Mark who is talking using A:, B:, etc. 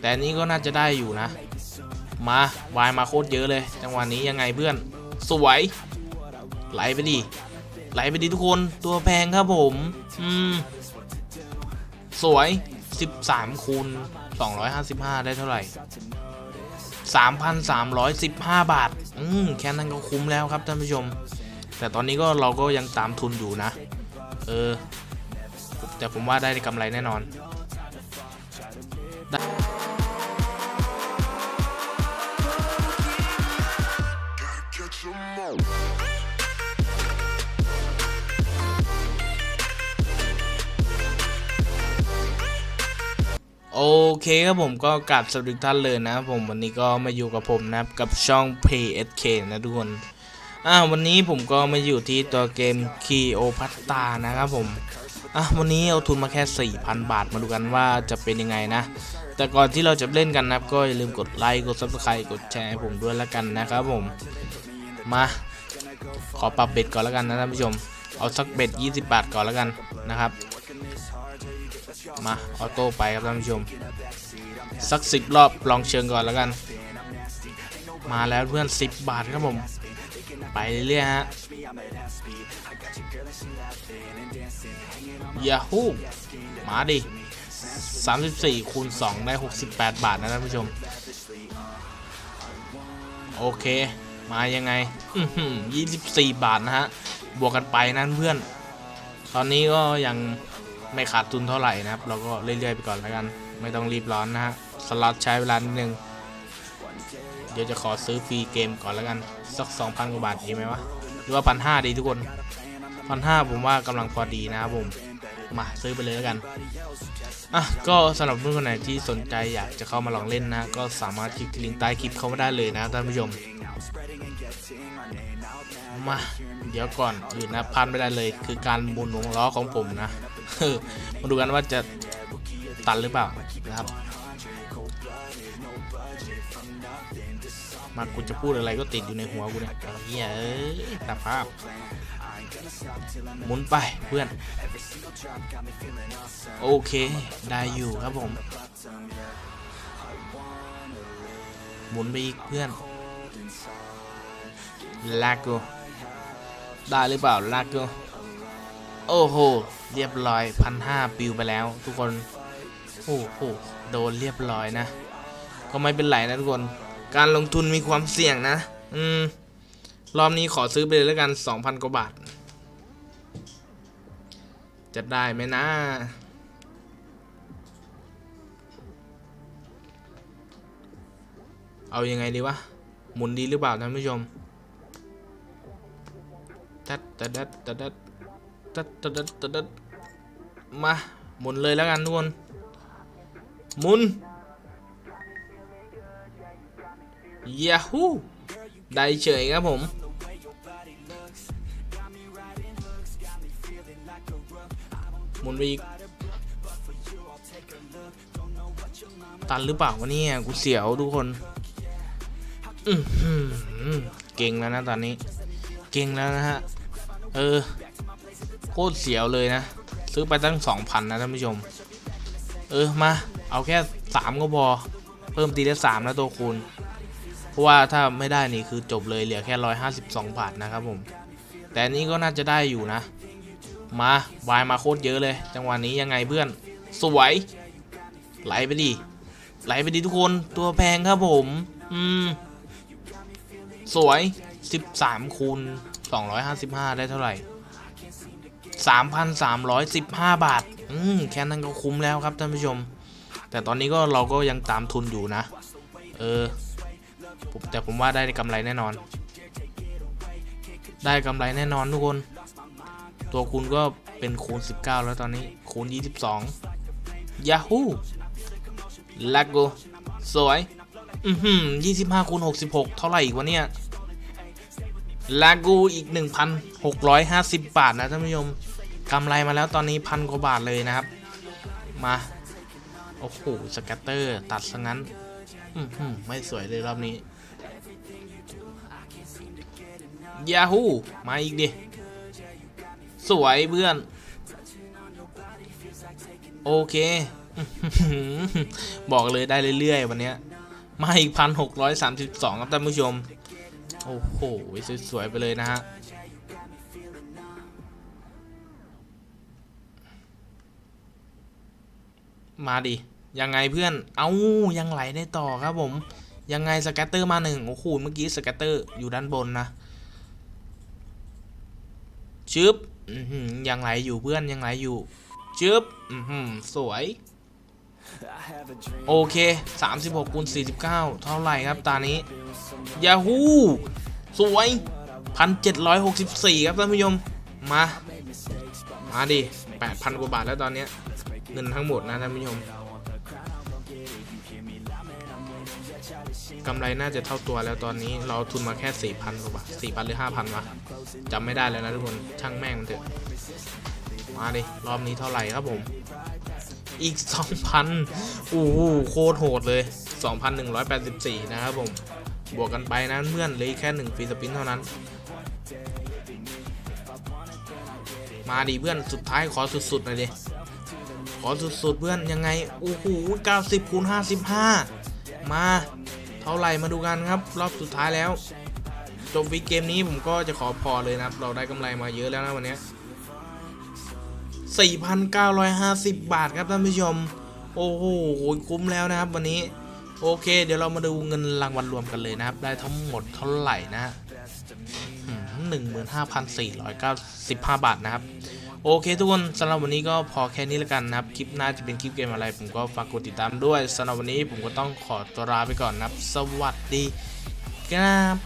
A: แต่นนี้ก็น่าจะได้อยู่นะ มาวายมาโคตรเยอะเลย จังหวะนี้ยังไงเพื่อน สวยไหลไปดิไหลไปดิทุกคนตัวแพงครับผมอืมสวย 13คูณ255 ได้เท่าไหร่ 3,315 บาท อืมแค่นั้นก็คุ้มแล้วครับท่านผู้ชม แต่ตอนนี้ก็เราก็ยังตามทุนอยู่นะ เออ แต่ผมว่าได้กำไรแน่นอน เคครับผมก็กลับสวัสดีท่านเลยนะผมวันนี้ก็มาอยู่กับผมนะครับกับช่อง PSK นะทุกคนอ่าวันนี้ผมก็มาอยู่ที่ตัวเกม k e o p a t a นะครับผมอะวันนี้เอาทุนมาแค่ 4,000 บาทมาดูกันว่าจะเป็นยังไงนะ แต่ก่อนที่เราจะเล่นกันนะครับก็อย่าลืมกดไลค์กด Subscribe กดแชร์ให้ผมด้วยแล้วกันนะครับผมมาขอปรับเบ็ดก่อนแล้วกันนะท่านผู้ชมเอาสักเบ็ด 20 บาทก่อนแล้วกันนะครับ มาออโต้ไปครับท่านผู้ชม สักสิบรอบลองเชิงก่อนแล้วกัน มาแล้วเพื่อน 10 บาทครับผม ไปเรื่อยฮะยาฮูมาดิ 34คูณ2ได้ 68 บาทนะท่านผู้ชม โอเค มายังไงอือหือ24บาทนะฮะ บวกกันไปนั่นเพื่อน ตอนนี้ก็ยัง ไม่ขาดทุนเท่าไหร่นะครับ เราก็เรื่อยๆไปก่อนแล้วกัน ไม่ต้องรีบร้อนนะฮะสล็อตใช้เวลานิดนึงเดี๋ยวจะขอซื้อฟรีเกมก่อนแล้วกัน สัก 2,000 กว่าบาทดีไหมวะ หรือว่าพันห้าดีทุกคนพันห้าผมว่ากำลังพอดีนะครับผม มาซื้อไปเลยแล้วกัน อะ ก็สำหรับเพื่อนคนไหนที่สนใจอยากจะเข้ามาลองเล่นนะ ก็สามารถคลิกที่ลิงก์ใต้คลิปเข้ามาได้เลยนะท่านผู้ชม มา เดี๋ยวก่อนอื่นนะพลาดไม่ได้เลย คือการหมุนวงล้อของผมนะมาดูกันว่าจะตันหรือเปล่านะครับ มากูจะพูดอะไรก็ติดอยู่ในหัวกูเนี่ยเฮียเอ้ยตาภาพหมุนไปเพื่อน โอเค ได้อยู่ครับผม หมุนไปอีกเพื่อน ลากกูได้หรือเปล่าลากกูโอ้โห เรียบร้อยพันห้าปิวไปแล้ว ทุกคน โอ้โห โดนเรียบร้อยนะ ก็ไม่เป็นไรนะทุกคน การลงทุนมีความเสี่ยงนะ อืม รอบนี้ขอซื้อไปเลยแล้วกัน 2,000 กว่าบาท จะได้ไหมนะ เอายังไงดีวะ หมุนดีหรือเปล่าท่านผู้ชม ตัดตัดตัดตัดตัดตัดตัดตัดตัดมาหมุนเลยแล้วกันทุกคนหมุนยาฮูได้เฉยครับผมหมุนไปอีกตันหรือเปล่าวะเนี่ยกูเสียวทุกคนเก่งแล้วนะตอนนี้ เก่งแล้วนะฮะ เออ โคตรเสียวเลยนะ ซื้อไปตั้งสองพันนะท่านผู้ชม เออ มา เอาแค่สามก็พอ เพิ่มตีได้สามนะตัวคูณ เพราะว่าถ้าไม่ได้นี่คือจบเลยเหลือแค่ร้อยห้าสิบสองบาทนะครับผม แต่นนี้ก็น่าจะได้อยู่นะ มาวายมาโคตรเยอะเลย จังหวะนี้ยังไงเพื่อน สวย ไหลไปดิ ไหลไปดิทุกคน ตัวแพงครับผม อืม สวย 13คูณ 255 ได้เท่าไหร่ 3,315 บาท อืมแค่นั้นก็คุ้มแล้วครับท่านผู้ชม แต่ตอนนี้ก็เราก็ยังตามทุนอยู่นะ เออ แต่ผมว่าได้กำไรแน่นอน ได้กำไรแน่นอนทุกคน ตัวคูณก็เป็นคูณ 19 แล้วตอนนี้ คูณ 22 Yahoo ลักโกสวย อือหือ25คูณ66เท่าไหร่อีกวะเนี่ย ลากูอีก 1,650 บาทนะท่านผู้ชมกำไรมาแล้วตอนนี้พันกว่าบาทเลยนะครับ มา โอ้โหสแกตเตอร์ตัดซะงั้น อือหือไม่สวยเลยรอบนี้ยาฮูมาอีกดิ สวยเพื่อน โอเค บอกเลยได้เรื่อยๆ วันนี้มาอีกพันหกร้อยสามสิบสองครับท่านผู้ชม โอ้โห สวยๆไปเลยนะฮะมาดิ ยังไงเพื่อน เอ้ายังไหลได้ต่อครับผม ยังไงสแกตเตอร์มาหนึ่งโอ้โหเมื่อกี้สแกตเตอร์อยู่ด้านบนนะชึบอือหือยังไหลอยู่เพื่อนยังไหลอยู่ชึบอือหือสวย โอเค 36คูณ49 เท่าไหร่ครับ ตานี้ยาฮูสวย 1,764 ครับท่านผู้ชม มา มาดิ 8,000 กว่าบาทแล้วตอนนี้เงินทั้งหมดนะท่านผู้ชมกำไรน่าจะเท่าตัวแล้วตอนนี้เราทุนมาแค่ 4,000กว่าบาท4,000 หรือ 5,000วะจำไม่ได้แล้วนะทุกคน ช่างแม่งมันเถอะ มาดิ รอบนี้เท่าไหร่ครับผม อีก 2,000 โอ้โหโคตรโหดเลย 2,184 นะครับผม บวกกันไปนะเพื่อนเลยแค่1ฟรีสปินเท่านั้น มาดิเพื่อนสุดท้ายขอสุดๆหน่อยดิ ขอสุดๆเพื่อนยังไง โอ้โห90คูณ55 มาเท่าไหร่มาดูกันครับ รอบสุดท้ายแล้ว จบวิกเกมนี้ผมก็จะขอพอเลยนะครับ เราได้กำไรมาเยอะแล้วนะวันนี้ 4,950 บาทครับท่านผู้ชม โอ้โหคุ้มแล้วนะครับวันนี้ โอเค เดี๋ยวเรามาดูเงินรางวัลรวมกันเลยนะครับ ได้ทั้งหมดเท่าไหร่นะหนึ่งหมื่นห้าพันสี่ร้อยเก้าสิบห้าบาทนะครับ โอเคทุกคนสำหรับวันนี้ก็พอแค่นี้แล้วกันนะครับ คลิปหน้าจะเป็นคลิปเกมอะไร ผมก็ฝากกดติดตามด้วยสำหรับวันนี้ผมก็ต้องขอตัวลาไปก่อนนะครับ สวัสดีครับ